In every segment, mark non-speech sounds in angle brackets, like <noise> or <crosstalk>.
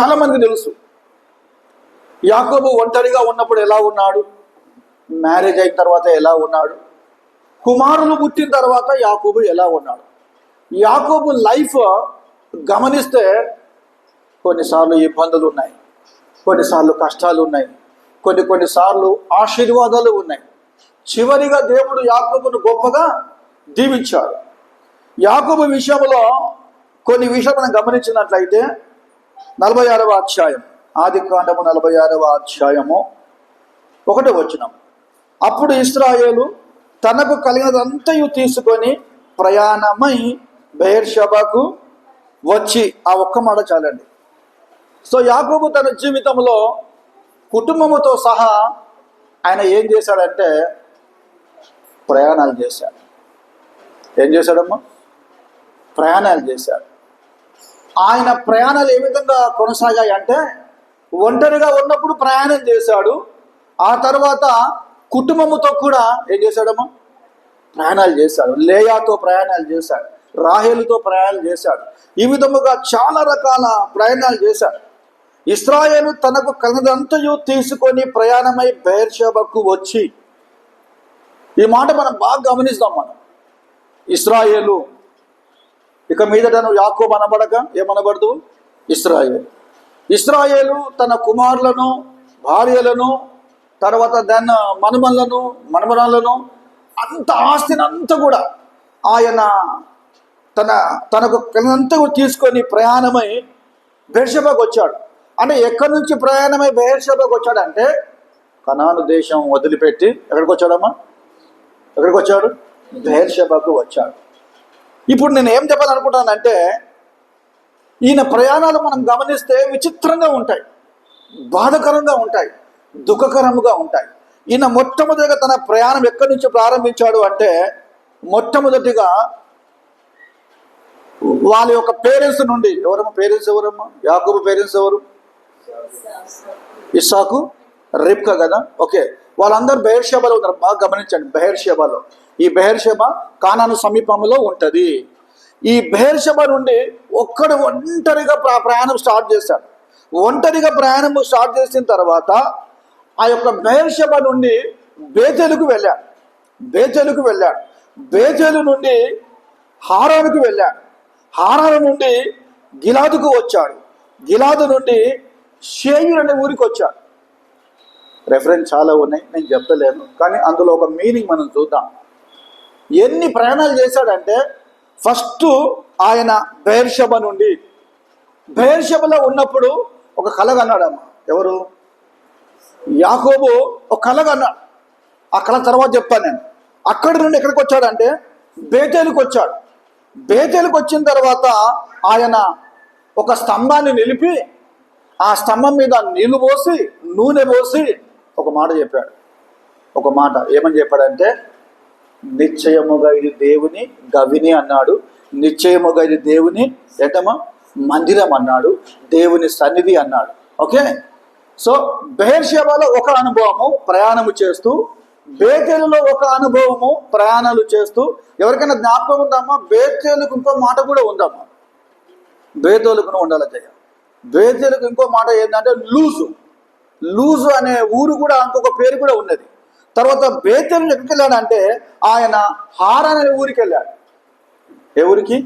చాలా మంది తెలుసు. యాకోబు ఒంటరిగా ఉన్నప్పుడు ఎలా ఉన్నాడు? మ్యారేజ్ అయిన తర్వాత ఎలా ఉన్నాడు? కుమారులు పుట్టిన తర్వాత యాకోబు ఎలా ఉన్నాడు? యాకోబు లైఫ్ గమనిస్తే కొన్నిసార్లు ఇబ్బందులు ఉన్నాయి. కొన్నిసార్లు కష్టాలు ఉన్నాయి. కొన్ని కొన్నిసార్లు ఆశీర్వాదాలు ఉన్నాయి. చివరిగా దేవుడు యాకోబును గొప్పగా దీవించాడు. యాకోబు విషయంలో కొన్ని విషయాలను మనం గమనించినట్లయితే నలభై ఆరవ అధ్యాయం ఆది కాండము నలభై ఆరవ అధ్యాయము. ఒకటి వచనం. అప్పుడు ఇస్రాయేలు తనకు కలిగినదంతయు తీసుకొని ప్రయాణమై బెహర్షబాకు వచ్చి ఆ ఒక్క మాట చాలండి. సో యాకూబు తన జీవితంలో కుటుంబముతో సహా ఆయన ఏం చేశాడంటే ప్రయాణాలు చేశాడు. ఏం చేశాడమ్మా? ప్రయాణాలు చేశాడు. ఆయన ప్రయాణాలు ఏ విధంగా కొనసాగాయి అంటే ఒంటరిగా ఉన్నప్పుడు ప్రయాణం చేశాడు. ఆ తర్వాత కుటుంబముతో కూడా ఏం చేశాడమ్మా? ప్రయాణాలు చేశాడు. లేయాతో ప్రయాణాలు చేశాడు. రాహేలుతో ప్రయాణాలు చేశాడు. ఈ విధముగా చాలా రకాల ప్రయాణాలు చేశాడు. ఇస్రాయేలు తనకు కలదంతయు తీసుకొని ప్రయాణమై బెహర్షబకు వచ్చి ఈ మాట మనం బాగా గమనిస్తాం మనం. ఇస్రాయేలు ఇక మీదట నువ్వు యాకోబు అనబడక? ఏమనబడదు? ఇస్రాయేల్. ఇస్రాయేలు తన కుమారులను భార్యలను తర్వాత దాని మనుమలను మనుమరాలను అంత ఆస్తిని అంతా కూడా ఆయన తన తనకు కలిగినంత తీసుకొని ప్రయాణమై బెర్షబాకు వచ్చాడు. అంటే ఎక్కడి నుంచి ప్రయాణమై బెర్షబాకు వచ్చాడంటే కనాను దేశం వదిలిపెట్టి ఎక్కడికి వచ్చాడమ్మా? ఎక్కడికి వచ్చాడు? బెర్షబాకు వచ్చాడు. ఇప్పుడు నేను ఏం చెప్పాలనుకుంటానంటే ఈయన ప్రయాణాలు మనం గమనిస్తే విచిత్రంగా ఉంటాయి. బాధకరంగా ఉంటాయి. దుఃఖకరంగా ఉంటాయి. ఈయన మొట్టమొదటిగా తన ప్రయాణం ఎక్కడి నుంచి ప్రారంభించాడు అంటే మొట్టమొదటిగా వాళ్ళ యొక్క పేరెంట్స్ నుండి. ఎవరమ్మా? పేరెంట్స్ ఎవరమ్మా? యాకూబు పేరెంట్స్ ఎవరు? ఇస్సాకు? రిబ్కా కదా? ఓకే. వాళ్ళందరూ బెహర్షేబాలో ఉన్నారు. బాగా గమనించండి. బెహర్షేబాలో ఈ బెహర్షేబ కానాను సమీపంలో ఉంటుంది. ఈ బెహర్షేబ నుండి ఒక్కడు ఒంటరిగా ప్ర- ప్రయాణం స్టార్ట్ చేశాడు. ఒంటరిగా ప్రయాణం స్టార్ట్ చేసిన తర్వాత ఆ యొక్క బెహర్షేబ నుండి బేతేలుకు వెళ్ళాడు. బేతేలుకు వెళ్ళాడు. బేతేలు నుండి హారానికి వెళ్ళాడు. హారాను నుండి గిలాదుకు వచ్చాడు. గిలాదు నుండి షేయుర్ అనే ఊరికి వచ్చాడు. రెఫరెన్స్ చాలా ఉన్నాయి. నేను చెప్తలేను. కానీ అందులో ఒక మీనింగ్ మనం చూద్దాం. ఎన్ని ప్రయాణాలు చేశాడంటే ఫస్ట్ ఆయన బైర్షభ నుండి. బెయిర్షబలో ఉన్నప్పుడు ఒక కళ ఎవరు? యాకోబు ఒక కళ అన్నాడు ఆ కళ తర్వాత చెప్తాను నేను. అక్కడి నుండి ఎక్కడికి వచ్చాడంటే బేతేలుకు వచ్చాడు. బేతేలుకు వచ్చిన తర్వాత ఆయన ఒక స్తంభాన్ని నిలిపి ఆ స్తంభం మీద నీళ్ళు పోసి నూనె పోసి ఒక మాట చెప్పాడు. ఒక మాట ఏమని చెప్పాడంటే నిశ్చయముగా ఇది దేవుని గవిని అన్నాడు. నిశ్చయముగా ఇది దేవుని ఏంటమ్మా మందిరం అన్నాడు. దేవుని సన్నిధి అన్నాడు. ఓకే? సో బెహర్షేబాలో ఒక అనుభవము ప్రయాణము చేస్తూ బేతేలులో ఒక అనుభవము ప్రయాణాలు చేస్తూ ఎవరికైనా జ్ఞాపకం ఉందమ్మా? బేతేలుకు ఇంకో మాట కూడా ఉందమ్మా. బేతోలుకును ఉండాలి జయ బేతేలుకు ఇంకో మాట ఏంటంటే లూజు. లూజు అనే ఊరు కూడా ఇంకొక పేరు కూడా ఉన్నది. తర్వాత బేతేలు ఎక్కడికి వెళ్ళాడంటే ఆయన హారాన్ అనే ఊరికి వెళ్ళాడు. ఏ ఊరికి?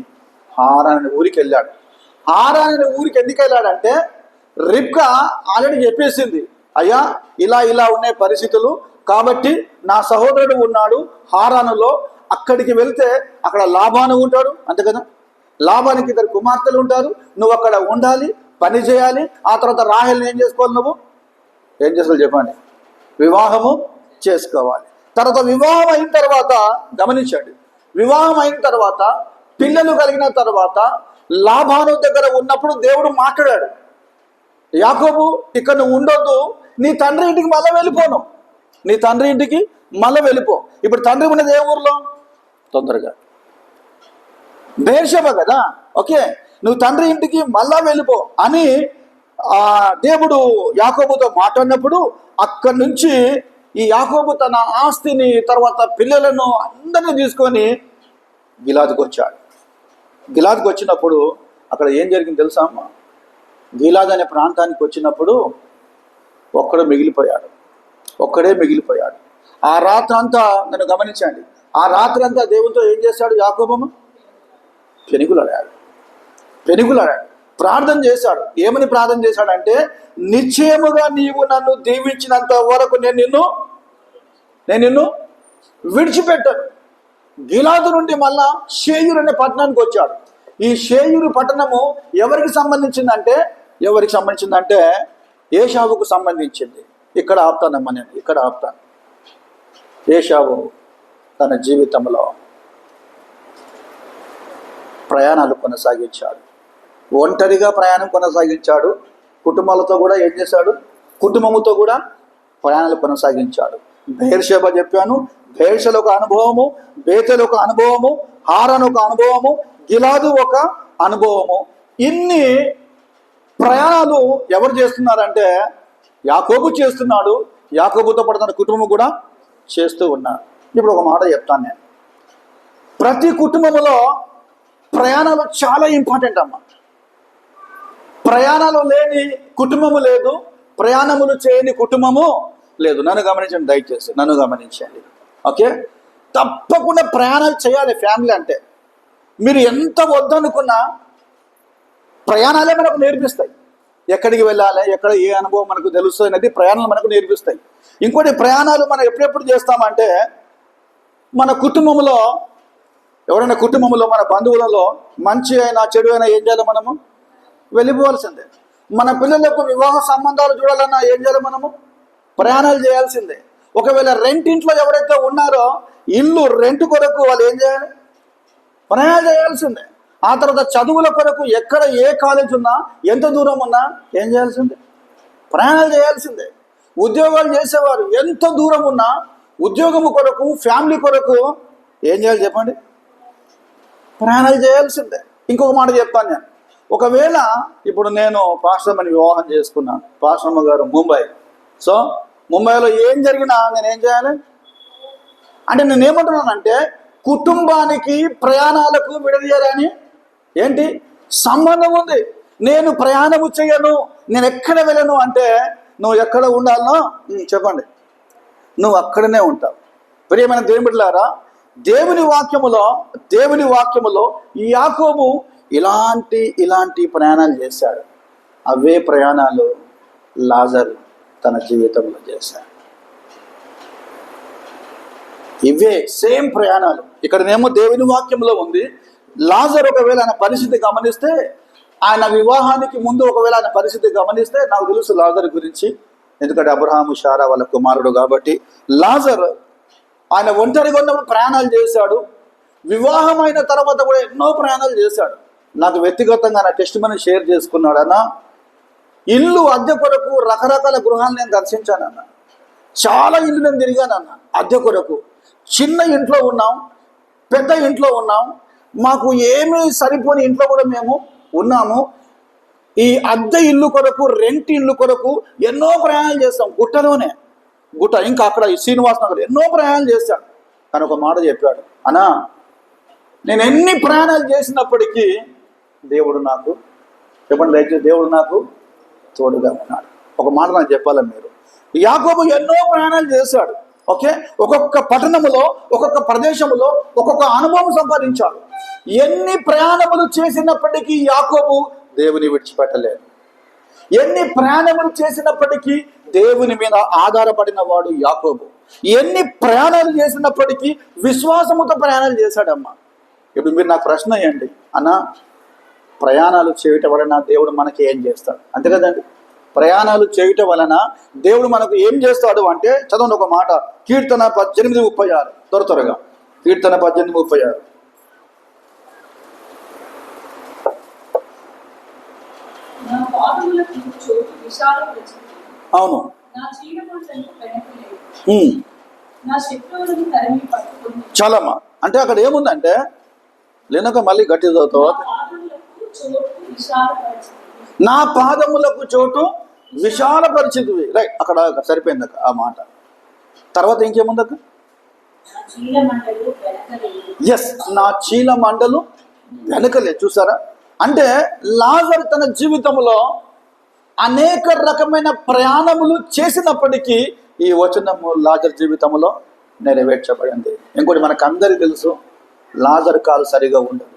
హారాన్ అనే ఊరికి వెళ్ళాడు. హారాన్ అనే ఊరికి ఎందుకు వెళ్ళాడంటే రిబ్కా ఆల్రెడీ చెప్పేసింది అయ్యా ఇలా ఇలా ఉన్నాయి పరిస్థితులు కాబట్టి నా సహోదరుడు ఉన్నాడు హారానులో అక్కడికి వెళ్తే అక్కడ లాభాను ఉంటాడు. అంతే కదా? లాభానికి ఇద్దరు కుమార్తెలు ఉంటారు నువ్వు అక్కడ ఉండాలి పని చేయాలి ఆ తర్వాత రాహెల్ని ఏం చేసుకోవాలి నువ్వు? ఏం చేసుకోవాలి చెప్పండి? వివాహము చేసుకోవాలి. తర్వాత వివాహం అయిన తర్వాత గమనించండి. వివాహం అయిన తర్వాత పిల్లలు కలిగిన తర్వాత లాభాను దగ్గర ఉన్నప్పుడు దేవుడు మాట్లాడాడు. యాకోబు ఇక్కడ నువ్వు ఉండొద్దు. నీ తండ్రి ఇంటికి మళ్ళీ వెళ్ళిపోను. నీ తండ్రి ఇంటికి మళ్ళీ వెళ్ళిపో. ఇప్పుడు తండ్రి ఉన్నది ఏ ఊర్లో? తొందరగా. బేర్షబ కదా? ఓకే. నువ్వు తండ్రి ఇంటికి మళ్ళా వెళ్ళిపో అని ఆ దేవుడు యాకోబుతో మాట్లాడినప్పుడు అక్కడి నుంచి ఈ యాకోబు తన ఆస్తిని తర్వాత పిల్లలను అందరినీ తీసుకొని గిలాద్కి వచ్చాడు. గిలాద్కి వచ్చినప్పుడు అక్కడ ఏం జరిగింది తెలుసా అమ్మ? గిలాద్ అనే ప్రాంతానికి వచ్చినప్పుడు ఒక్కడు మిగిలిపోయాడు. ఒక్కడే మిగిలిపోయాడు. ఆ రాత్రి అంతా నన్ను గమనించండి. ఆ రాత్రి అంతా దేవునితో ఏం చేశాడు యాకోబమ్మ పెనుగులాడాడు. పెనుగులాడాడు. ప్రార్థన చేశాడు. ఏమని ప్రార్థన చేశాడంటే నిశ్చయముగా నీవు నన్ను దీవించినంత వరకు నేను నిన్ను నేను నిన్ను విడిచిపెట్టాను. గిలాదు నుండి మళ్ళా షేయూరు అనే పట్టణానికి వచ్చాడు. ఈ షేయూరు పట్టణము ఎవరికి సంబంధించిందంటే ఎవరికి సంబంధించిందంటే ఏషావుకు సంబంధించింది. ఇక్కడ ఆపుతానమ్మా నేను ఇక్కడ ఆపుతాను ఏషావు తన జీవితంలో ప్రయాణాలు కొనసాగించాడు. ఒంటరిగా ప్రయాణం కొనసాగించాడు. కుటుంబాలతో కూడా ఏం చేశాడు? కుటుంబముతో కూడా ప్రయాణాలు కొనసాగించాడు. బేర్షేబ చెప్పాను. బేర్షలు ఒక అనుభవము బేతలు ఒక అనుభవము హారన్ ఒక అనుభవము గిలాదు ఒక అనుభవము. ఇన్ని ప్రయాణాలు ఎవరు చేస్తున్నారంటే యాకోబు చేస్తున్నాడు. యాకోబుతో పడుతున్న కుటుంబం కూడా చేస్తూ ఉన్నారు. ఇప్పుడు ఒక మాట చెప్తాను నేను. ప్రతి కుటుంబంలో ప్రయాణాలు చాలా ఇంపార్టెంట్ అమ్మ. ప్రయాణాలు లేని కుటుంబము లేదు ప్రయాణములు చేయని కుటుంబము లేదు. నన్ను గమనించండి దయచేసి. నన్ను గమనించండి. ఓకే? తప్పకుండా ప్రయాణాలు చేయాలి ఫ్యామిలీ అంటే. మీరు ఎంత వద్దనుకున్నా ప్రయాణాలే మనకు నేర్పిస్తాయి. ఎక్కడికి వెళ్ళాలి ఎక్కడ ఏ అనుభవం మనకు తెలుస్తుంది అనేది ప్రయాణాలు మనకు నేర్పిస్తాయి. ఇంకోటి ప్రయాణాలు మనం ఎప్పుడెప్పుడు చేస్తామంటే మన కుటుంబంలో ఎవరైనా కుటుంబంలో మన బంధువులలో మంచి అయినా చెడు అయినా ఏం చేయాలి మనము? వెళ్ళిపోవాల్సిందే. మన పిల్లలకు వివాహ సంబంధాలు చూడాలన్నా ఏం చేయాలి మనము? ప్రయాణాలు చేయాల్సిందే. ఒకవేళ రెంట్ ఇంట్లో ఎవరైతే ఉన్నారో ఇల్లు రెంట్ కొరకు వాళ్ళు ఏం చేయాలి? ప్రయాణాలు చేయాల్సిందే. ఆ తర్వాత చదువుల కొరకు ఎక్కడ ఏ కాలేజ్ ఉన్నా ఎంత దూరం ఉన్నా ఏం చేయాల్సిందే? ప్రయాణాలు చేయాల్సిందే. ఉద్యోగాలు చేసేవారు ఎంత దూరం ఉన్నా ఉద్యోగము కొరకు ఫ్యామిలీ కొరకు ఏం చేయాలి చెప్పండి? ప్రయాణాలు చేయాల్సిందే. ఇంకొక మాట చెప్తాను నేను. ఒకవేళ ఇప్పుడు నేను పాశ్రమని వివాహం చేసుకున్నాను. పాశ్రమ గారు ముంబై. సో ముంబైలో ఏం జరిగినా నేను ఏం చేయాలి? అంటే నేను ఏమంటున్నానంటే కుటుంబానికి ప్రయాణాలకు విడదీయాలని ఏంటి? సంబంధం ఉంది. నేను ప్రయాణము చేయను. నేను ఎక్కడ వెళ్ళను అంటే నువ్వు ఎక్కడ ఉండాలనో చెప్పండి. నువ్వు అక్కడనే ఉంటావు. ప్రియమైన దేవుని బిడ్డలారా దేవుని వాక్యములో దేవుని వాక్యములో ఈ యాకోబు ఇలాంటి ఇలాంటి ప్రయాణాలు చేశాడు. అవే ప్రయాణాలు. లాజర్. తన జీవితంలో చేశారు ఇవే సేమ్ ప్రయాణాలు. ఇక్కడనేమో దేవుని వాక్యంలో ఉంది. లాజర్ ఒకవేళ ఆయన పరిస్థితి గమనిస్తే ఆయన వివాహానికి ముందు ఒకవేళ ఆయన పరిస్థితి గమనిస్తే నాకు తెలుసు లాజర్ గురించి. ఎందుకంటే అబ్రహాము షారా వాళ్ళ కుమారుడు కాబట్టి లాజర్ ఆయన ఒంటరిగా ఉన్నప్పుడు ప్రయాణాలు చేశాడు. వివాహం అయిన తర్వాత కూడా ఎన్నో ప్రయాణాలు చేశాడు. నాకు వ్యక్తిగతంగా నా టెస్ట్ మనీ షేర్ చేసుకున్నాడన్నా ఇల్లు అద్దె కొరకు రకరకాల గృహాలు నేను దర్శించానన్న చాలా ఇల్లు నేను తిరిగానన్న అద్దె కొరకు చిన్న ఇంట్లో ఉన్నాం పెద్ద ఇంట్లో ఉన్నాం. మాకు ఏమీ సరిపోని ఇంట్లో కూడా మేము ఉన్నాము. ఈ అద్దె ఇల్లు కొరకు రెంట్ ఇల్లు కొరకు ఎన్నో ప్రయాణాలు చేస్తాం. గుట్టలోనే. గుట్ట ఇంకా అక్కడ ఈ శ్రీనివాస్ నగర్ ఎన్నో ప్రయాణాలు చేశాడు కానీ ఒక మాట చెప్పాడు. అనా నేను ఎన్ని ప్రయాణాలు చేసినప్పటికీ దేవుడు నాకు చెప్పండి దయచేసి దేవుడు నాకు తోడుగా ఉన్నాడు. ఒక మాట నాకు చెప్పాలి మీరు? యాకోబు ఎన్నో ప్రయాణాలు చేశాడు. ఓకే? ఒక్కొక్క పట్టణములో ఒక్కొక్క ప్రదేశములో ఒక్కొక్క అనుభవం సంపాదించాడు. ఎన్ని ప్రయాణములు చేసినప్పటికీ యాకోబు దేవుని విడిచిపెట్టలేదు. ఎన్ని ప్రయాణములు చేసినప్పటికీ దేవుని మీద ఆధారపడిన వాడు యాకోబు. ఎన్ని ప్రయాణాలు చేసినప్పటికీ విశ్వాసముతో ప్రయాణాలు చేశాడమ్మా. ఇప్పుడు మీరు నాకు ప్రశ్న వేయండి. అన్న ప్రయాణాలు చేయటం వలన దేవుడు మనకి ఏం చేస్తాడు? అంతే కదండి? ప్రయాణాలు చేయటం వలన దేవుడు మనకు ఏం చేస్తాడు అంటే చదవండి ఒక మాట. కీర్తన పద్దెనిమిది ముప్పై ఆరు. త్వర త్వరగా. కీర్తన పద్దెనిమిది ముప్పై ఆరు. అవును. చాలమ్మా అంటే అక్కడ ఏముందంటే లేనక మళ్ళీ గట్టి చదువుతావా? నా పాదములకు చోటు విశాల పరిస్థితి రైట్ అక్కడ సరిపోయింది అక్క ఆ మాట. తర్వాత ఇంకేముందక్క? ఎస్ నా చీల మండలు వెనకలే చూసారా? అంటే లాజర్ తన జీవితంలో అనేక రకమైన ప్రయాణములు చేసినప్పటికీ ఈ వచనము లాజర్ జీవితంలో నెరవేర్చబడింది. ఇంకోటి మనకు అందరికీ తెలుసు లాజర్ కాలు సరిగా ఉండదు.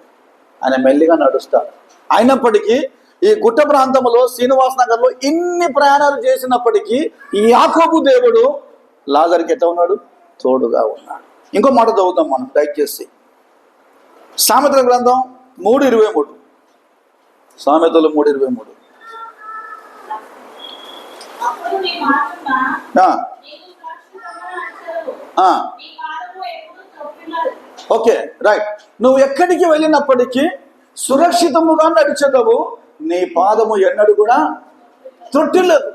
ఆయన మెల్లిగా నడుస్తాడు. అయినప్పటికీ ఈ గుట్ట ప్రాంతంలో శ్రీనివాస్ నగర్లో ఇన్ని ప్రయాణాలు చేసినప్పటికీ ఈ యాకోబు దేవుడు లాజర్కి ఎట్లా ఉన్నాడు? తోడుగా ఉన్నాడు. ఇంకో మాట చదువుతాం మనం దయచేసి. సామెతల గ్రంథం మూడు ఇరవై మూడు. సామెతలు మూడు ఇరవై మూడు. Okay right. నువ్వు ఎక్కడికి వెళ్ళినప్పటికీ సురక్షితముగా నడిచేదవు నీ పాదము ఎన్నడు కూడా తొట్టిల్లదు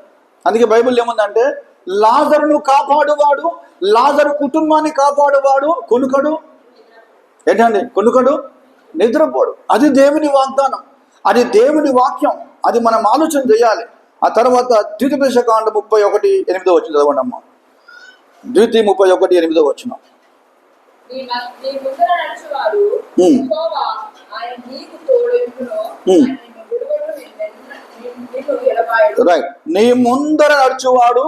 అందుకే బైబిల్ ఏముందంటే లాజరును కాపాడువాడు లాజరు కుటుంబాన్ని కాపాడువాడు కొనుకడు. ఏంటండి? కొనుకడు నిద్రపోడు. అది దేవుని వాగ్దానం. అది దేవుని వాక్యం. అది మనం ఆలోచన చేయాలి. ఆ తర్వాత ద్వితీయ కాండ ముప్పై ఒకటి ఎనిమిదో వచ్చిన చదవండి అమ్మ ద్వితీయ ముప్పై ఒకటి ఎనిమిదో వచ్చిన రైట్ నీ ముందర నడుచువాడు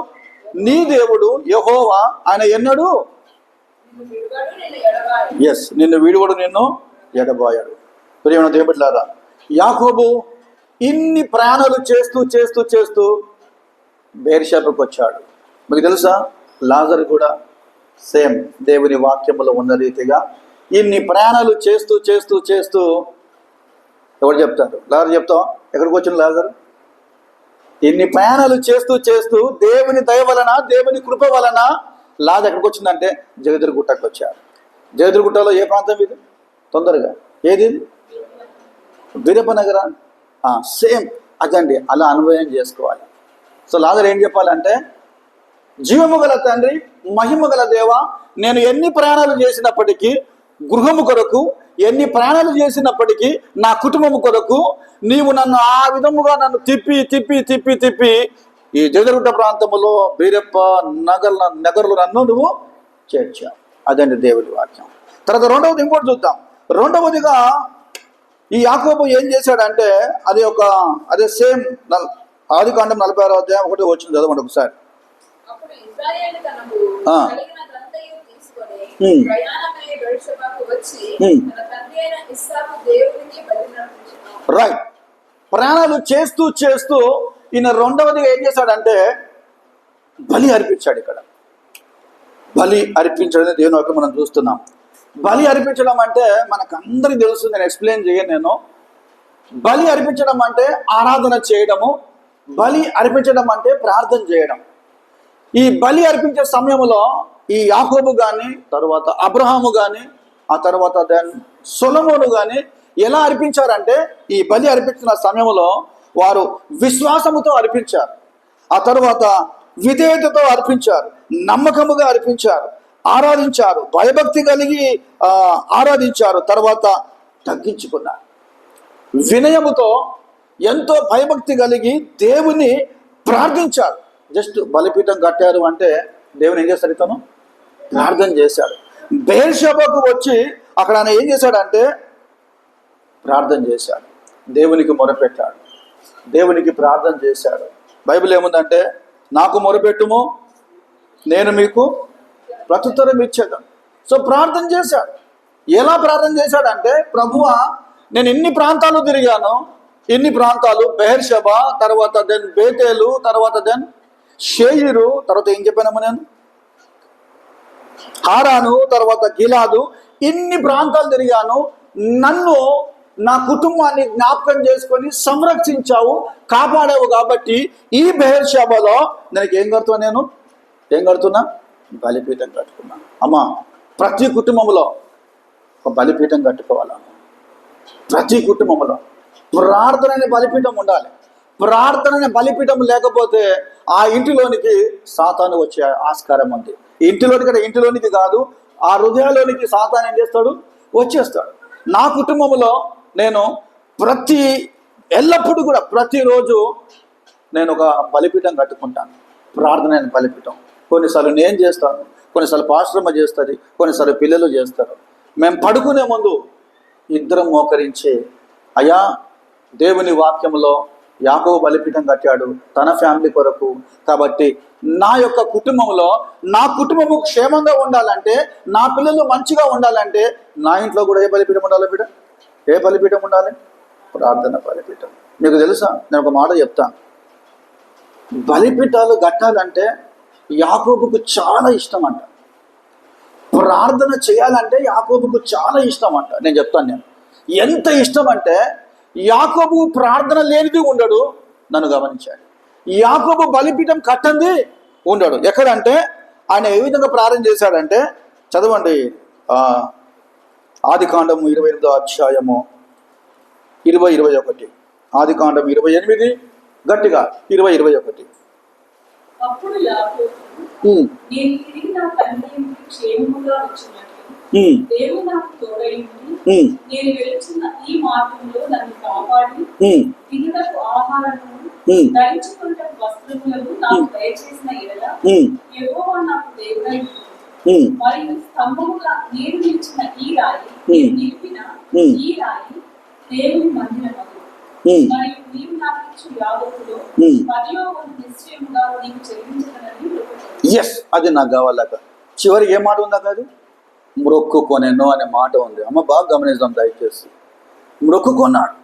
నీ దేవుడు యహోవా ఆయన ఎన్నడు. ఎస్ నిన్ను వీడువడు నిన్ను ఎడబాయాడు. ప్రియమైన దేవుడిలారా యాకోబు ఇన్ని ప్రయాణాలు చేస్తూ చేస్తూ చేస్తూ బేర్షాపుకు వచ్చాడు మీకు తెలుసా? లాజర్ కూడా సేమ్ దేవుని వాక్యములో ఉన్న రీతిగా ఇన్ని ప్రయాణాలు చేస్తూ చేస్తూ చేస్తూ ఎవరు చెప్తారు? లాజర్ చెప్తాం ఎక్కడికి వచ్చిన లాజర్? ఇన్ని ప్రయాణాలు చేస్తూ చేస్తూ దేవుని దయ వలన దేవుని కృప వలన లాజ్ ఎక్కడికి వచ్చిందంటే జగదురుగుట్టకు వచ్చారు. జగదురుగుట్టలో ఏ ప్రాంతం ఇది? తొందరగా. ఏది ఇది? వీరప్పనగర సేమ్. అదండి. అలా అనుభవం చేసుకోవాలి. సో లాజర్ ఏం చెప్పాలంటే జీవము గల తండ్రి మహిమ గల దేవ నేను ఎన్ని ప్రయాణాలు చేసినప్పటికీ గృహము కొరకు ఎన్ని ప్రయాణాలు చేసినప్పటికీ నా కుటుంబము కొరకు నీవు నన్ను ఆ విధముగా నన్ను తిప్పి తిప్పి తిప్పి తిప్పి ఈ జగరుగుట్ట ప్రాంతములో బీరప్ప నగర్ నగర్లు నన్ను నువ్వు చేర్చావు. అదండి దేవుడి వాక్యం. తర్వాత రెండవది ఇంకోటి చూద్దాం. రెండవదిగా ఈ యాకోబు ఏం చేశాడంటే అది ఒక అదే సేమ్ ఆది కాండం నలభై ఆరో అధ్యాయం ఒకటి వచ్చింది చదవండి ఒకసారి. రైట్ ప్రయాణాలు చేస్తూ చేస్తూ ఈయన రెండవదిగా ఏం చేశాడంటే బలి అర్పించాడు ఇక్కడ. బలి అర్పించడం దేవుని వైపు మనం చూస్తున్నాం. బలి అర్పించడం అంటే మనకు అందరికి తెలుసు నేను ఎక్స్ప్లెయిన్ చేయను నేను. బలి అర్పించడం అంటే ఆరాధన చేయడము బలి అర్పించడం అంటే ప్రార్థన చేయడం. ఈ బలి అర్పించే సమయంలో ఈ యాకోబు కానీ తర్వాత అబ్రహాము కానీ ఆ తర్వాత దెన్ సొలమోను కానీ ఎలా అర్పించారంటే ఈ బలి అర్పించిన సమయంలో వారు విశ్వాసముతో అర్పించారు. ఆ తర్వాత విధేయతతో అర్పించారు నమ్మకముగా అర్పించారు ఆరాధించారు భయభక్తి కలిగి ఆరాధించారు తర్వాత తగ్గించుకున్నారు. వినయముతో ఎంతో భయభక్తి కలిగి దేవుని ప్రార్థించారు. జస్ట్ బలిపీఠం కట్టారు అంటే దేవుని ఏం చేస్తాడు ఇతను? ప్రార్థన చేశాడు. బేర్షబకు వచ్చి అక్కడ ఆయన ఏం చేశాడంటే ప్రార్థన చేశాడు. దేవునికి మొరపెట్టాడు. దేవునికి ప్రార్థన చేశాడు. బైబిల్ ఏముందంటే నాకు మొరపెట్టుము నేను మీకు ప్రత్యుత్తరం ఇచ్చేదాను సో ప్రార్థన చేశాడు. ఎలా ప్రార్థన చేశాడంటే ప్రభువా నేను ఇన్ని ప్రాంతాలు తిరిగాను. ఇన్ని ప్రాంతాలు బెహర్షబ తర్వాత దెన్ బేతేలు తర్వాత దెన్ షేయురు తర్వాత ఏం చెప్పానమ్మా నేను? హారాను తర్వాత గిలాదు ఇన్ని ప్రాంతాలు తిరిగాను నన్ను నా కుటుంబాన్ని జ్ఞాపకం చేసుకొని సంరక్షించావు కాపాడావు కాబట్టి ఈ బెహర్షాబాలో నేను ఏం కడుతున్నా నేను? ఏం కడుతున్నా? బలిపీఠం కట్టుకున్నాను అమ్మా ప్రతి కుటుంబంలో ఒక బలిపీఠం కట్టుకోవాలా? ప్రతి కుటుంబంలో ప్రార్థన అనే బలిపీఠం ఉండాలి. ప్రార్థన అనే బలిపీఠం లేకపోతే ఆ ఇంటిలోనికి సాతాను వచ్చే ఆస్కారం ఉంది. ఇంటిలోనికి అంటే ఇంటిలోనికి కాదు ఆ హృదయాలోనికి సాతాను ఏం చేస్తాడు? వచ్చేస్తాడు. నా కుటుంబంలో నేను ప్రతి ఎల్లప్పుడూ కూడా ప్రతిరోజు నేను ఒక బలిపీఠం కట్టుకుంటాను. ప్రార్థన అయిన బలిపీఠం. కొన్నిసార్లు నేను చేస్తాను కొన్నిసార్లు పాశ్రమ చేస్తుంది కొన్నిసార్లు పిల్లలు చేస్తారు. మేము పడుకునే ముందు ఇద్దరం మోకరించి అయ్యా దేవుని వాక్యంలో యాకోబు బలిపీఠం కట్టాడు తన ఫ్యామిలీ కొరకు. కాబట్టి నా యొక్క కుటుంబంలో నా కుటుంబము క్షేమంగా ఉండాలంటే నా పిల్లలు మంచిగా ఉండాలంటే నా ఇంట్లో కూడా ఏ బలిపీఠం ఉండాలి బిడ్డ? ఏ బలిపీఠం ఉండాలి? ప్రార్థన బలిపీఠం. మీకు తెలుసా? నేను ఒక మాట చెప్తాను బలిపీఠాలు కట్టాలంటే యాకోబుకు చాలా ఇష్టం అంట ప్రార్థన చేయాలంటే యాకోబుకు చాలా ఇష్టం అంట నేను చెప్తాను నేను. ఎంత ఇష్టం అంటే యాకోబు ప్రార్థన లేనిది ఉండడు నన్ను గమనించాడు. యాకోబు బలిపీఠం కట్టంది ఉండడు. ఎక్కడంటే ఆయన ఏ విధంగా ప్రార్థన చేశాడంటే చదవండి ఆ, ఆది కాండము ఇరవై ఎనిమిదో అధ్యాయము ఇరవై ఇరవై ఒకటి. ఆది కాండం ఇరవై ఎనిమిది గట్టిగా ఇరవై ఇరవై ఒకటి. అప్పుడు నేను దేవుడు నాకు ఈ మార్గంలో నన్ను కాపాడి. ఉమ్, తినుటకు ఆహారము ఉమ్, ధరించుకున్నటకు వస్త్రములను నాకు దయచేసిన ఎడల ఉమ్, యెహోవా నాకు దేవుడై ఉన్నాడు. ఉమ్, మరియు స్తంభముగా నేను నిలిచిన ఈ రాయి. నేను నిలిపిన. ఈ రాయి దేవుని మందిరమగు. ఉమ్, మరియు నీవు నాకు ఇచ్చు యావత్తులో. పదిలో వంతు నిశ్చయముగా నీకు చెల్లించగలని మొక్కుకొన్నాను. ఎస్ అది నాకు కావాలక చివరికి ఏ మాట ఉందా కాదు మ్రొక్కుకొనెను అనే మాట ఉంది. అమ్మ బాగా గమనిస్తాం దయచేసి. మ్రొక్కుకొన్నాడు.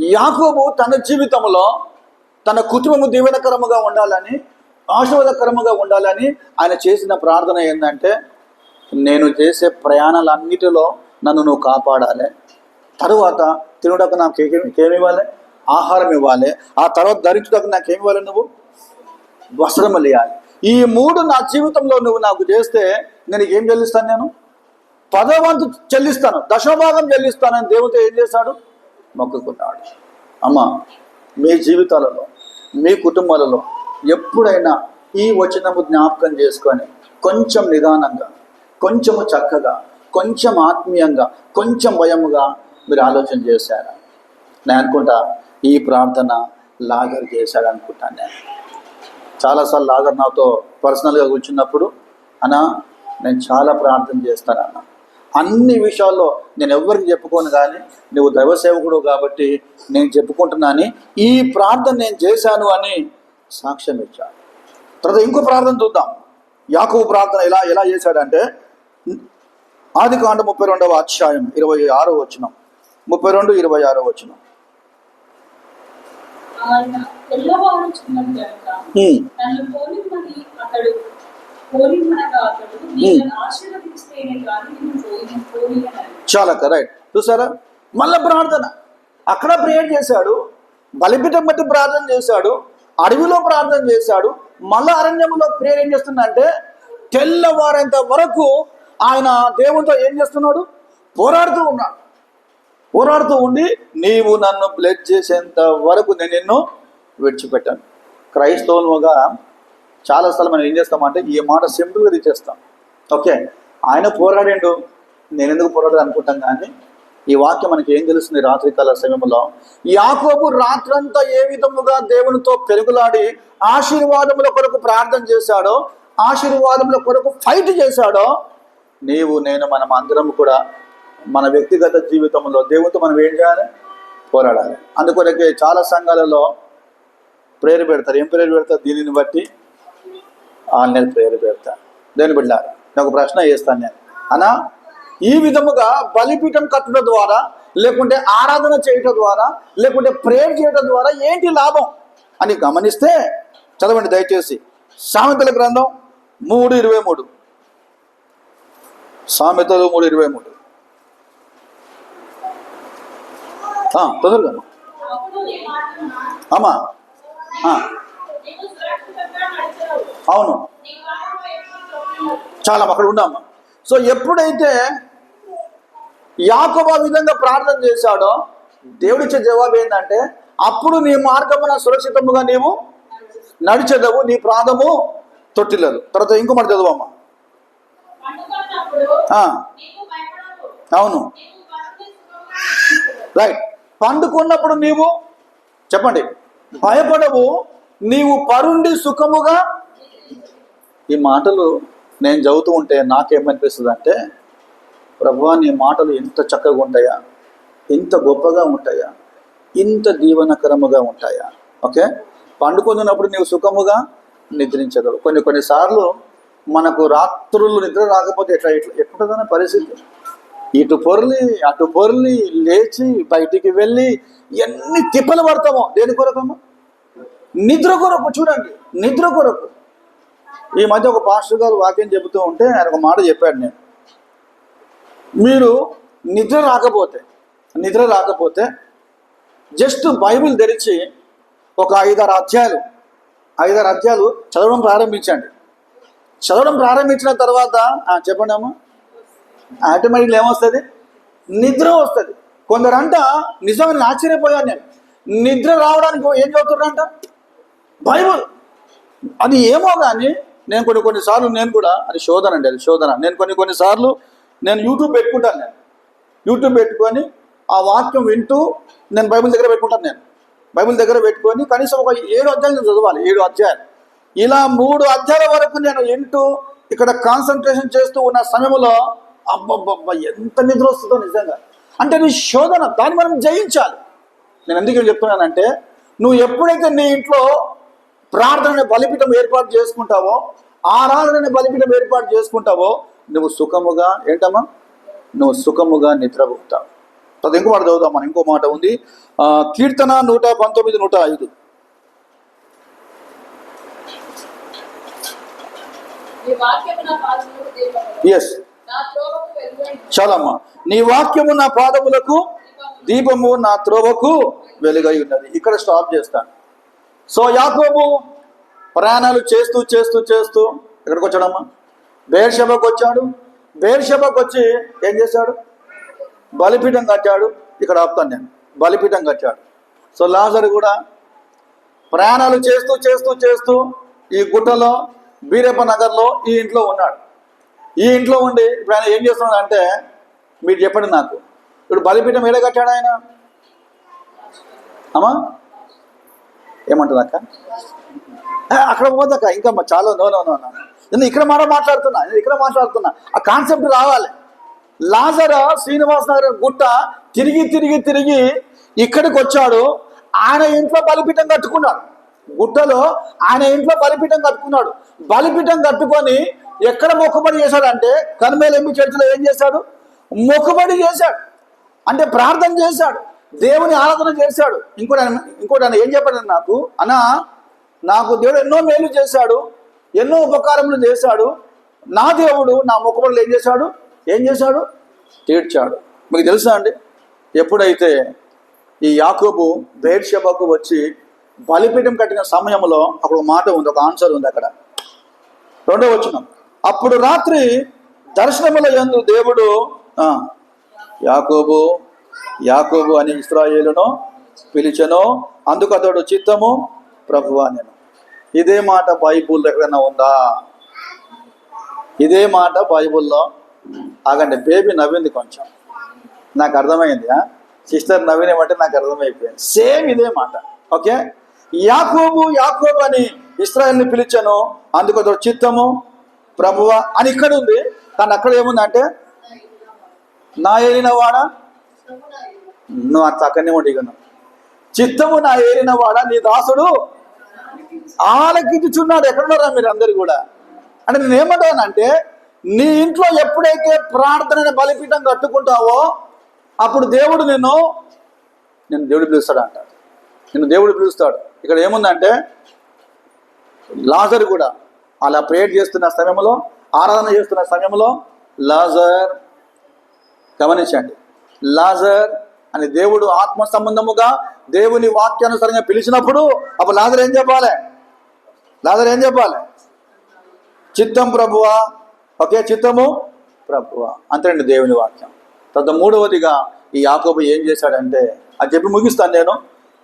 యాకోబు తన జీవితంలో తన కుటుంబము దీవెనకరముగా ఉండాలని ఆశీర్వాదకరముగా ఉండాలని ఆయన చేసిన ప్రార్థన ఏంటంటే నేను చేసే ప్రయాణాలన్నిటిలో నన్ను నువ్వు కాపాడాలి. తరువాత తినడానికి నాకు ఏమి ఇవ్వాలి ఆహారం ఇవ్వాలి ఆ తర్వాత ధరించడానికి నాకు ఏమి ఇవ్వాలి నువ్వు? వస్త్రములు ఇవ్వాలి ఈ మూడు నా జీవితంలో నువ్వు నాకు చేస్తే నేను ఏం చెల్లిస్తాను నేను? పదవంతు చెల్లిస్తాను. దశభాగం చెల్లిస్తానని దేవుతో ఏం చేశాడు? మొక్కుకున్నాడు. అమ్మ మీ జీవితాలలో మీ కుటుంబాలలో ఎప్పుడైనా ఈ వచనము జ్ఞాపకం చేసుకొని కొంచెం నిదానంగా కొంచెము చక్కగా కొంచెం ఆత్మీయంగా కొంచెం భయముగా మీరు ఆలోచన చేశారా? నేను అనుకుంటా ఈ ప్రార్థన లాగర్ చేశాడు అనుకుంటాను నేను. చాలాసార్లు లాగర్ నాతో పర్సనల్గా కూర్చున్నప్పుడు అన్నా నేను చాలా ప్రార్థన చేస్తాను అన్న. అన్ని విషయాల్లో నేను ఎవరికి చెప్పుకోను కానీ నువ్వు దైవ సేవకుడు కాబట్టి నేను చెప్పుకుంటున్నాను ఈ ప్రార్థన నేను చేశాను అని సాక్ష్యం ఇచ్చాను తర్వాత ఇంకో ప్రార్థన చూద్దాం. యాకూబు ప్రార్థన ఎలా ఎలా చేశాడంటే ఆది కాండ ముప్పై రెండవ అధ్యాయం ఇరవై ఆరో వచ్చినాం ముప్పై రెండు ఇరవై ఆరో వచ్చినాం ఆయన తెల్లవారుచున్నది కనుక నన్ను పోనిమ్మని అతడు అతడు నేను ఆశీర్వదిస్తేనే కానీ నేను చాలా రైట్. చూసారా? మళ్ళా ప్రార్థన. అక్కడ ప్రేయర్ చేశాడు బలిపీఠం బట్టి ప్రార్థన చేశాడు అడవిలో ప్రార్థన చేశాడు మళ్ళా అరణ్యంలో ప్రేయర్ ఏం చేస్తుందంటే తెల్లవారేంత వరకు ఆయన దేవునితో ఏం చేస్తున్నాడు? పోరాడుతూ ఉన్నాడు. పోరాడుతూ ఉండి నీవు నన్ను బ్లెడ్ చేసేంత వరకు నేను నిన్ను విడిచిపెట్టాను. క్రైస్తవులుగా చాలాసార్లు మనం ఏం చేస్తామంటే ఈ మాట సింపుల్గా తీసేస్తాం. ఓకే ఆయన పోరాడిండు. నేను ఎందుకు పోరాడదు అనుకుంటాం కానీ ఈ వాక్యం మనకి ఏం తెలుస్తుంది? రాత్రికాల సమయంలో యాకోబు రాత్రంతా ఏ విధముగా దేవునితో పెరుగులాడి ఆశీర్వాదముల కొరకు ప్రార్థన చేశాడో ఆశీర్వాదముల కొరకు ఫైట్ చేశాడో నీవు నేను మనం అందరం కూడా మన వ్యక్తిగత జీవితంలో దేవునితో మనం ఏం చేయాలి? పోరాడాలి. అందుకొరకే చాలా సంఘాలలో ప్రేరు పెడతారు. ఏం ప్రేరు పెడతారు? దీనిని బట్టి ఆన్లైన్ ప్రేరు పెడతారు దేని బిడ్డారు నేను ఒక ప్రశ్న చేస్తాను నేను. అనా ఈ విధముగా బలిపీఠం కట్టడం ద్వారా లేకుంటే ఆరాధన చేయటం ద్వారా లేకుంటే ప్రేయర్ చేయటం ద్వారా ఏంటి లాభం? అని గమనిస్తే చదవండి దయచేసి. సామెతల గ్రంథం మూడు ఇరవై మూడు. సామెతలు మూడు ఇరవై మూడు ఆ, తొందరగా. అమ్మా. అవును. చాలా అక్కడ ఉన్నాము సో ఎప్పుడైతే యాకోబు విధంగా ప్రార్థన చేశాడో దేవుడిచ్చే జవాబు ఏంటంటే అప్పుడు నీ మార్గమున సురక్షితముగా నీవు నడిచెదవు నీ ప్రాణము తొట్టిల్లదు. తర్వాత ఇంకో మాట చదువమ్మా. అవును. రైట్ పండుకున్నప్పుడు నీవు చెప్పండి భయపడవు. నీవు పరుండి సుఖముగా ఈ మాటలు నేను చదువుతూ ఉంటే నాకేమనిపిస్తుంది అంటే ప్రభా నీ మాటలు ఎంత చక్కగా ఉంటాయా? ఇంత గొప్పగా ఉంటాయా? ఇంత దీవనకరముగా ఉంటాయా? ఓకే? పండుకొందినప్పుడు నీవు సుఖముగా నిద్రించగలవు. కొన్ని కొన్నిసార్లు మనకు రాత్రులు నిద్ర రాకపోతే ఎట్లా ఎట్లా ఎట్లుంటుందనే పరిస్థితి. ఇటు పొర్లి అటు పొర్లి లేచి బయటికి వెళ్ళి ఎన్ని తిప్పలు పడతామో? దేని కొరకమ్మా నిద్ర కొరకు చూడండి నిద్ర కొరకు. ఈ మధ్య ఒక పాస్టర్ గారు వాక్యం చెబుతూ ఉంటే ఆయన ఒక మాట చెప్పాడు నేను. మీరు నిద్ర రాకపోతే నిద్ర రాకపోతే జస్ట్ బైబిల్ తెరిచి ఒక ఐదారు అధ్యాయాలు ఐదారు అధ్యాయాలు చదవడం ప్రారంభించండి. చదవడం ప్రారంభించిన తర్వాత చెప్పండి అమ్మా ఆటోమేటిక్గా ఏమొస్తుంది? నిద్ర వస్తుంది. కొందరంట నిజంగా ఆశ్చర్యపోయాను నేను. నిద్ర రావడానికి ఏం చదువుతున్నారంట? బైబుల్. అది ఏమో కానీ నేను కొన్ని కొన్నిసార్లు నేను కూడా అది శోధన అండి అది శోధన. నేను కొన్ని కొన్నిసార్లు నేను యూట్యూబ్ పెట్టుకుంటాను నేను. యూట్యూబ్ పెట్టుకొని ఆ వాక్యం వింటూ నేను బైబిల్ దగ్గర పెట్టుకుంటాను నేను. బైబిల్ దగ్గర పెట్టుకొని కనీసం ఒక ఏడు అధ్యాయాలు చదవాలి ఏడు అధ్యాయాలు. ఇలా మూడు అధ్యాయాల వరకు నేను వింటూ ఇక్కడ కాన్సన్ట్రేషన్ చేస్తూ ఉన్న సమయంలో అబ్బబ్బబ్బ ఎంత నిద్ర వస్తుందో నిజంగా. అంటే నీ శోధన దాన్ని మనం జయించాలి. నేను ఎందుకు చెప్తున్నానంటే నువ్వు ఎప్పుడైతే నీ ఇంట్లో ప్రార్థన బలిపీఠం ఏర్పాటు చేసుకుంటావో ఆరాధన బలిపీఠం ఏర్పాటు చేసుకుంటావో నువ్వు సుఖముగా ఏంటమ్మా? నువ్వు సుఖముగా నిద్రపోతావు. అది ఇంకో మాట చదువుతాం మనం. ఇంకో మాట ఉంది. ఆ, కీర్తన నూట పంతొమ్మిది నూట ఐదు. ఎస్ చాలమ్మా. నీ వాక్యము నా పాదములకు దీపము నా త్రోవకు వెలుగై ఉన్నది. ఇక్కడ స్టాప్ చేస్తాను సో యాకోబు ప్రయాణాలు చేస్తూ చేస్తూ చేస్తూ ఎక్కడికి వచ్చాడమ్మా? బేర్షభకు వచ్చాడు. బేర్షభకు వచ్చి ఏం చేశాడు? బలిపీఠం కట్టాడు. ఇక్కడ ఆపుతాను నేను. బలిపీఠం కట్టాడు. సో లాజరు కూడా ప్రయాణాలు చేస్తూ చేస్తూ చేస్తూ ఈ గుట్టలో బీరప్ప నగర్లో ఈ ఇంట్లో ఉన్నాడు. ఈ ఇంట్లో ఉండి ఇప్పుడు ఆయన ఏం చేస్తున్నాడు అంటే మీరు చెప్పండి నాకు. ఇప్పుడు బలిపీఠం ఏడ కట్టాడు ఆయన? అమ్మా? ఏమంటారు అక్క? అక్కడ పోదక్క ఇంకా చాలా నో నో నో నో. నేను ఇక్కడ మాట మాట్లాడుతున్నా నేను ఇక్కడ మాట్లాడుతున్నా. ఆ కాన్సెప్ట్ రావాలి. లాజర శ్రీనివాస్ నగర్ గుట్ట తిరిగి తిరిగి తిరిగి ఇక్కడికి వచ్చాడు. ఆయన ఇంట్లో బలిపీఠం కట్టుకున్నాడు. గుట్టలో ఆయన ఇంట్లో బలిపీఠం కట్టుకున్నాడు. బలిపీఠం కట్టుకొని ఎక్కడ మొక్కుబడి చేశాడంటే కనుమేలెంబి చర్చిలో ఏం చేశాడు? మొక్కుబడి చేశాడు. అంటే ప్రార్థన చేశాడు. దేవుని ఆరాధన చేశాడు. ఇంకోటి ఇంకోటి ఆయన ఏం చెప్పాడు నాకు అన్నా నాకు దేవుడు ఎన్నో మేలు చేశాడు ఎన్నో ఉపకారములు చేశాడు. నా దేవుడు నా మొక్కుబడులు ఏం చేశాడు? ఏం చేశాడు? తీర్చాడు. మీకు తెలుసా అండి? ఎప్పుడైతే ఈ యాకోబు బేర్షబకు వచ్చి బలిపీఠం కట్టిన సమయంలో అక్కడ ఒక మాట ఉంది ఒక ఆన్సర్ ఉంది అక్కడ. రెండో వచ్చినాం అప్పుడు రాత్రి దర్శనముల యందు దేవుడు యాకోబు యాకోబు అని ఇస్రాయేలును పిలిచను అందుకు అతడు చిత్తము ప్రభువా నేను. ఇదే మాట బైబుల్ ఎక్కడైనా ఉందా? ఇదే మాట బైబుల్లో ఆగండి బేబీ నవ్వింది కొంచెం. నాకు అర్థమైంది సిస్టర్ నవ్వినేమంటే నాకు అర్థమైపోయింది. సేమ్ ఇదే మాట ఓకే? యాకోబు యాకోబు అని ఇస్రాయల్ని పిలిచాను అందుకు అతడు చిత్తము ప్రభువ అని ఇక్కడ ఉంది. కానీ అక్కడ ఏముందంటే నా ఏలిన వాడ నువ్వు అంత అక్కడనే ఉండిగను చిత్తము నా ఏలిన వాడ నీ దాసుడు ఆలకించుచున్నాడు. ఎక్కడున్నారా మీరు అందరు కూడా? అంటే నేను ఏమంటానంటే నీ ఇంట్లో ఎప్పుడైతే ప్రార్థన బలిపీఠం కట్టుకుంటావో అప్పుడు దేవుడు నిన్ను నేను దేవుడు పిలుస్తాడు అంటాడు నిన్ను దేవుడు పిలుస్తాడు. ఇక్కడ ఏముందంటే లాజర్ కూడా అలా ప్రేయర్ చేస్తున్న సమయంలో ఆరాధన చేస్తున్న సమయంలో లాజర్ గమనించండి. లాజర్ అని దేవుడు ఆత్మ సంబంధముగా దేవుని వాక్యానుసారంగా పిలిచినప్పుడు అప్పుడు లాజర్ ఏం చెప్పాలి? లాజర్ ఏం చెప్పాలి? చిత్తం ప్రభువా. ఒకే చిత్తము ప్రభువా. అంతేండి దేవుని వాక్యం. తర్వాత మూడవదిగా ఈ యాకోబు ఏం చేశాడంటే అది చెప్పి ముగిస్తాను నేను.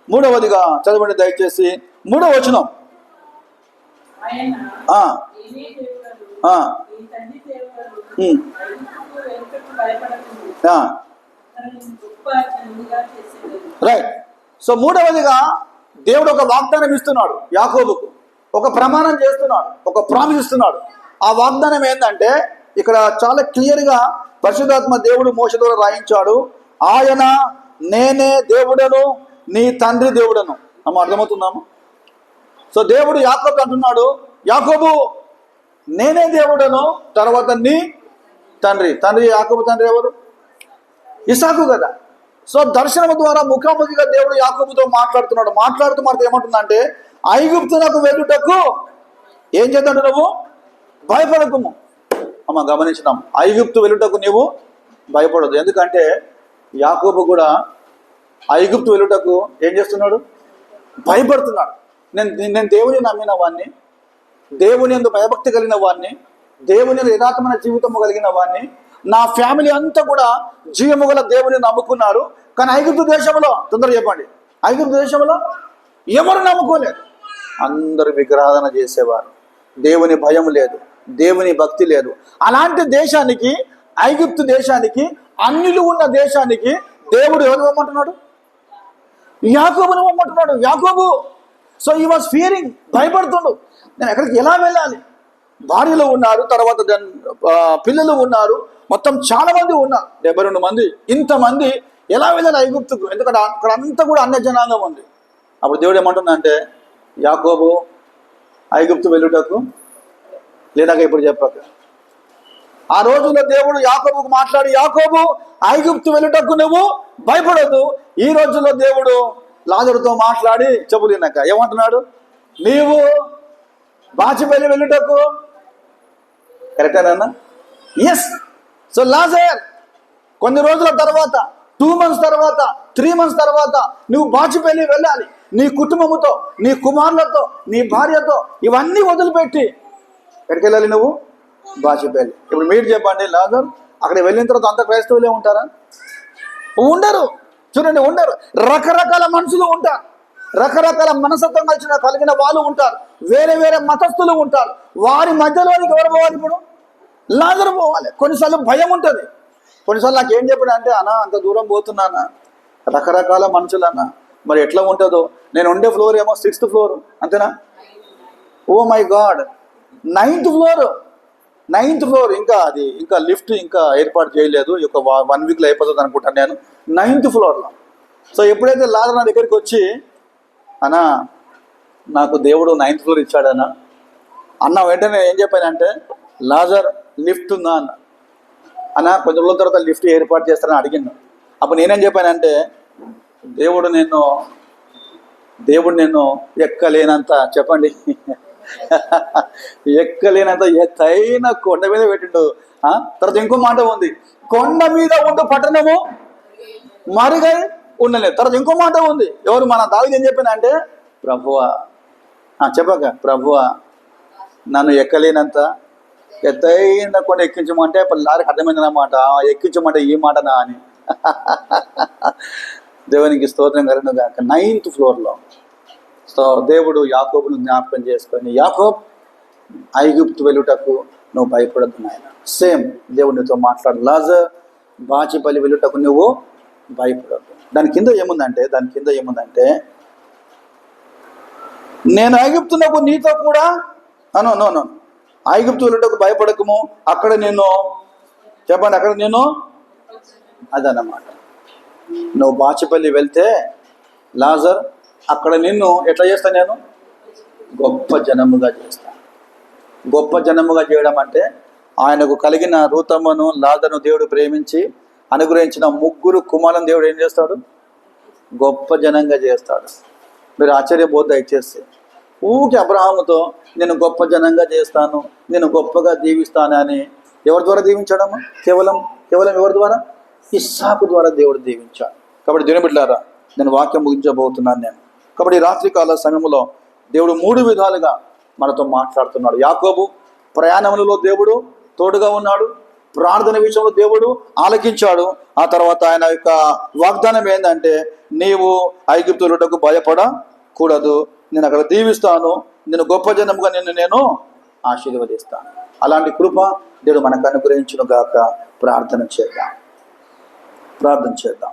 మూడవదిగా చదవండి దయచేసి. మూడవ వచనం. రైట్ సో మూడవదిగా దేవుడు ఒక వాగ్దానం ఇస్తున్నాడు యాకోబుకు. ఒక ప్రమాణం చేస్తున్నాడు. ఒక ప్రామిస్ ఇస్తున్నాడు. ఆ వాగ్దానం ఏంటంటే ఇక్కడ చాలా క్లియర్గా పరిశుధాత్మ దేవుడు మోస ద్వారా రాయించాడు. ఆయన నేనే దేవుడను నీ తండ్రి దేవుడను. అమ్మ అర్థమవుతున్నాము సో దేవుడు యాకోబు అంటున్నాడు యాకోబు నేనే దేవుడను తర్వాత నీ తండ్రి. తండ్రి యాకోబు తండ్రి ఎవరు? ఇసాకు కదా. సో దర్శనం ద్వారా ముఖాముఖిగా దేవుడు యాకోబుతో మాట్లాడుతున్నాడు. మాట్లాడుతూ మనతో ఏమంటుందంటే ఐగుప్తునకు వెళ్ళుటకు ఏం చేద్దాడు నువ్వు? భయపడకుము. అమ్మ గమనించినాం. ఐగుప్తు వెళ్ళుటకు నీవు భయపడదు ఎందుకంటే యాకోబు కూడా ఐగుప్తు వెళ్ళుటకు ఏం చేస్తున్నాడు? భయపడుతున్నాడు. నేను నేను దేవుని నమ్మిన వాడిని దేవుని ఎందు భయభక్తి కలిగిన వాడిని దేవుని ఎందు యథార్థమైన జీవితము కలిగిన వాడిని నా ఫ్యామిలీ అంతా కూడా జీవము గల దేవుని నమ్ముకున్నారు. కానీ ఐగుప్తు దేశంలో తొందరగా చెప్పండి. ఐగుప్తు దేశంలో ఎవరు నమ్ముకోలేదు? అందరు విగ్రహాధన చేసేవారు. దేవుని భయం లేదు దేవుని భక్తి లేదు. అలాంటి దేశానికి ఐగుప్తు దేశానికి అన్నిలు ఉన్న దేశానికి దేవుడు ఎవరు ఇవ్వమంటున్నాడు యాకోబుని ఇవ్వమంటున్నాడు యాకోబు సో ఈ వాజ్ ఫియరింగ్ భయపడుతుండు. నేను ఎక్కడికి ఎలా వెళ్ళాలి? భార్యలు ఉన్నారు తర్వాత దాని పిల్లలు ఉన్నారు. మొత్తం చాలా మంది ఉన్నారు. డెబ్బై రెండు మంది. ఇంతమంది ఎలా వెళ్ళాలి ఐగుప్తుకు? ఎందుకంటే అక్కడ అంతా కూడా అన్య జనాంగం ఉంది. అప్పుడు దేవుడు ఏమంటుందంటే యాకోబు ఐగుప్తు వెళ్ళుటకు లేదాక ఇప్పుడు చెప్పక. ఆ రోజుల్లో దేవుడు యాకోబుకు మాట్లాడి యాకోబు ఐగుప్తు వెళ్ళుటకు నువ్వు భయపడదు ఈ రోజుల్లో దేవుడు లాజరుతో మాట్లాడి చెబులినాక ఏమంటున్నాడు? నీవు బాచిపల్లి వెళ్ళుటకు కరెక్టేనా ఎస్ సో లాజర్ కొన్ని రోజుల తర్వాత టూ మంత్స్ తర్వాత త్రీ మంత్స్ తర్వాత నువ్వు బాచిపల్లి వెళ్ళాలి. నీ కుటుంబంతో నీ కుమారులతో నీ భార్యతో ఇవన్నీ వదిలిపెట్టి ఎక్కడికి వెళ్ళాలి నువ్వు? బాచిపల్లి. ఇప్పుడు మీరు చెప్పండి లాజర్ అక్కడ వెళ్ళిన తర్వాత అంత క్రైస్తవులే ఉంటారా? ఉండరు. చూడండి ఉండరు రకరకాల మనుషులు ఉంటారు. రకరకాల మనసత్వం కలిసిన కలిగిన వాళ్ళు ఉంటారు. వేరే వేరే మతస్థులు ఉంటారు. వారి మధ్యలోనికి ఎవరు పోవాలి ఇప్పుడు? లాజరు పోవాలి. కొన్నిసార్లు భయం ఉంటుంది. కొన్నిసార్లు నాకు ఏం చెప్పాడు అంటే అన్న అంత దూరం పోతున్నానా రకరకాల మనుషులు అన్న. మరి ఎట్లా ఉంటుందో? నేను ఉండే ఫ్లోర్ ఏమో సిక్స్త్ ఫ్లోర్. అంతేనా? ఓ my God. Ninth floor. Ninth floor. ఇంకా అది ఇంకా లిఫ్ట్ ఇంకా ఏర్పాటు చేయలేదు. ఈ యొక్క వన్ వీక్లో అయిపోతుంది అనుకుంటాను నేను. నైన్త్ ఫ్లోర్లో సో ఎప్పుడైతే లాదర్ నా దగ్గరికి వచ్చి అన్నా నాకు దేవుడు నైన్త్ ఫ్లోర్ ఇచ్చాడన్నా అన్న వెంటనే ఏం చెప్పానంటే లాజర్ లిఫ్ట్ ఉందా? అన్న. అన్న కొంచెం రోజుల తర్వాత లిఫ్ట్ ఏర్పాటు చేస్తారని అడిగిండు. అప్పుడు నేనేం చెప్పానంటే దేవుడు నేను దేవుడు నేను ఎక్కలేనంత చెప్పండి. <laughs> ఎక్కలేనంత ఎత్తైన కొండ మీద పెట్టిండు. ఆ? తర్వాత ఇంకో మాట ఉంది. కొండ మీద ఉండు పట్టణము మరుగై ఉండలేదు. తర్వాత ఇంకో మాట ఉంది. ఎవరు మన దావిది ఏం చెప్పిన అంటే ప్రభువా చెప్పక ప్రభువా నన్ను ఎక్కలేనంత ఎత్తైన కొండ ఎక్కించమంటే అప్పుడు లారికి అర్థమైంది అన్నమాట ఆ, ఎక్కించమంటే ఈ మాటనా అని. <laughs> దేవునికి స్తోత్రం కలిగిన గాక. నైన్త్ ఫ్లోర్లో సో దేవుడు యాకోబును జ్ఞాపకం చేసుకొని యాకోబ్ ఐగుప్తు వెలుటకు నువ్వు భయపడద్దు నాయన. సేమ్ దేవుడితో మాట్లాడు. లాజర్ బాచిపల్లి వెలుటకు నువ్వు భయపడద్దు దాని కింద ఏముందంటే దాని కింద ఏముందంటే నేను ఐగుప్తునకు నీతో కూడా అను నో నో ఐగుప్తు వెళ్ళుటకు భయపడకము. అక్కడ నేను చెప్పండి అక్కడ నేను అదన్నమాట. నువ్వు బాచిపల్లి వెళ్తే లాజర్ అక్కడ నిన్ను ఎట్లా చేస్తాను నేను? గొప్ప జనముగా చేస్తాను గొప్ప జనముగా చేయడం అంటే ఆయనకు కలిగిన రూతమ్మను లాజర్ను దేవుడు ప్రేమించి అనుగ్రహించిన ముగ్గురు కుమారం దేవుడు ఏం చేస్తాడు? గొప్ప జనంగా చేస్తాడు. మీరు ఆశ్చర్యబోధ దయచేస్తే ఊకి అబ్రహాముతో నేను గొప్ప జనంగా చేస్తాను నేను గొప్పగా దీవిస్తానని ఎవరి ద్వారా దీవించాడమ్మా కేవలం కేవలం ఎవరి ద్వారా? ఇస్సాకు ద్వారా దేవుడు దీవించాడు కాబట్టి దేవుని బిడ్డలారా నేను వాక్యం ముగించబోతున్నాను నేను. కాబట్టి రాత్రికాల సమయంలో దేవుడు మూడు విధాలుగా మనతో మాట్లాడుతున్నాడు. యాకోబు ప్రయాణములలో దేవుడు తోడుగా ఉన్నాడు ప్రార్థన విషయంలో దేవుడు ఆలకించాడు. ఆ తర్వాత ఆయన యొక్క వాగ్దానం ఏంటంటే నీవు ఐగుప్తులకు భయపడకూడదు. నేను అక్కడ దీవిస్తాను. నేను గొప్ప జనముగా నిన్ను నేను ఆశీర్వదిస్తాను. అలాంటి కృప దేవుడు మనకు అనుగ్రహించును గాక ప్రార్థన చేద్దాం. ప్రార్థన చేద్దాం.